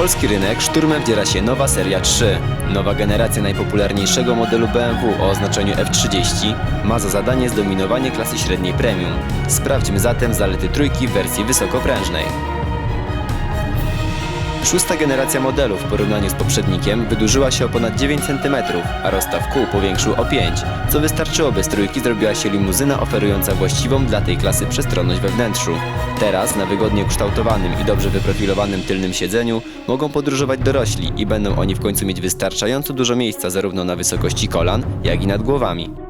polski rynek szturmem wdziera się nowa seria 3. Nowa generacja najpopularniejszego modelu BMW o oznaczeniu F30 ma za zadanie zdominowanie klasy średniej premium. Sprawdźmy zatem zalety trójki w wersji wysokoprężnej. Szósta generacja modelu w porównaniu z poprzednikiem wydłużyła się o ponad 9 cm, a rozstaw kół powiększył o 5, co wystarczyłoby z trójki zrobiła się limuzyna oferująca właściwą dla tej klasy przestronność we wnętrzu. Teraz na wygodnie ukształtowanym i dobrze wyprofilowanym tylnym siedzeniu mogą podróżować dorośli i będą oni w końcu mieć wystarczająco dużo miejsca zarówno na wysokości kolan, jak i nad głowami.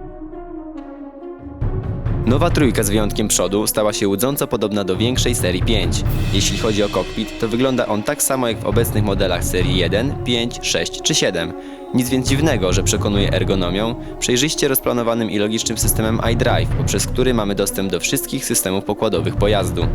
Nowa trójka z wyjątkiem przodu stała się łudząco podobna do większej serii 5. Jeśli chodzi o kokpit, to wygląda on tak samo jak w obecnych modelach serii 1, 5, 6 czy 7. Nic więc dziwnego, że przekonuje ergonomią, przejrzyście rozplanowanym i logicznym systemem iDrive, poprzez który mamy dostęp do wszystkich systemów pokładowych pojazdu.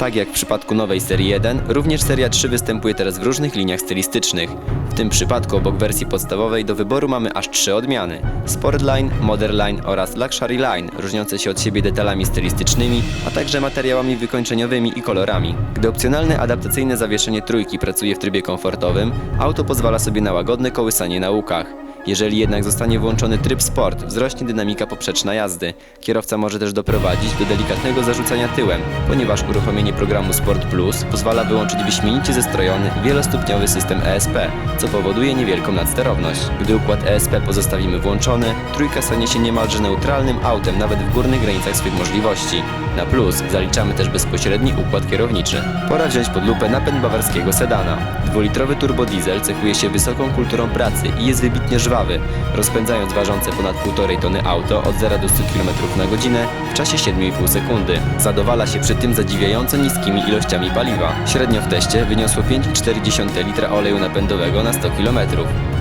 Tak jak w przypadku nowej serii 1, również seria 3 występuje teraz w różnych liniach stylistycznych. W tym przypadku obok wersji podstawowej do wyboru mamy aż trzy odmiany: Sportline, Modern oraz Luxury Line, różniące się od siebie detalami stylistycznymi, a także materiałami wykończeniowymi i kolorami. Gdy opcjonalne adaptacyjne zawieszenie trójki pracuje w trybie komfortowym, auto pozwala sobie na łagodne kołysanie na łukach. Jeżeli jednak zostanie włączony tryb sport, wzrośnie dynamika poprzeczna jazdy. Kierowca może też doprowadzić do delikatnego zarzucania tyłem, ponieważ uruchomienie programu Sport Plus pozwala wyłączyć wyśmienicie zestrojony, wielostopniowy system ESP, co powoduje niewielką nadsterowność. Gdy układ ESP pozostawimy włączony, trójka stanie się niemalże neutralnym autem nawet w górnych granicach swych możliwości. Na plus zaliczamy też bezpośredni układ kierowniczy. Pora wziąć pod lupę napęd bawarskiego sedana. Dwulitrowy turbodiesel cechuje się wysoką kulturą pracy i jest wybitnie żwawy, rozpędzając ważące ponad 1,5 tony auto od 0 do 100 km na godzinę w czasie 7,5 sekundy. Zadowala się przy tym zadziwiająco niskimi ilościami paliwa. Średnio w teście wyniosło 5,4 litra oleju napędowego na 100 km.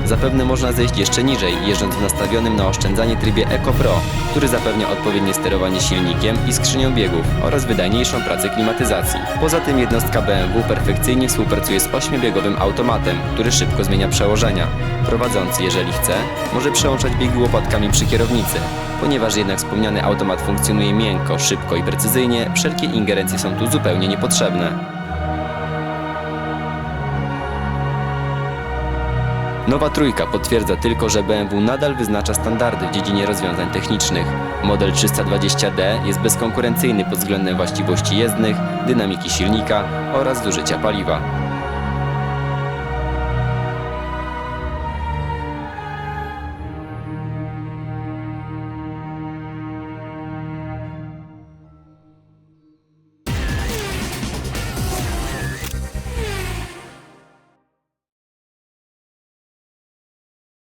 Zapewne można zejść jeszcze niżej, jeżdżąc w nastawionym na oszczędzanie trybie Eco Pro, który zapewnia odpowiednie sterowanie silnikiem i skrzynią biegów oraz wydajniejszą pracę klimatyzacji. Poza tym jednostka BMW perfekcyjnie współpracuje z 8-biegowym automatem, który szybko zmienia przełożenia. Prowadzący, jeżeli chce, może przełączać biegi łopatkami przy kierownicy. Ponieważ jednak wspomniany automat funkcjonuje miękko, szybko i precyzyjnie, wszelkie ingerencje są tu zupełnie niepotrzebne. Nowa trójka potwierdza tylko, że BMW nadal wyznacza standardy w dziedzinie rozwiązań technicznych. Model 320D jest bezkonkurencyjny pod względem właściwości jezdnych, dynamiki silnika oraz zużycia paliwa.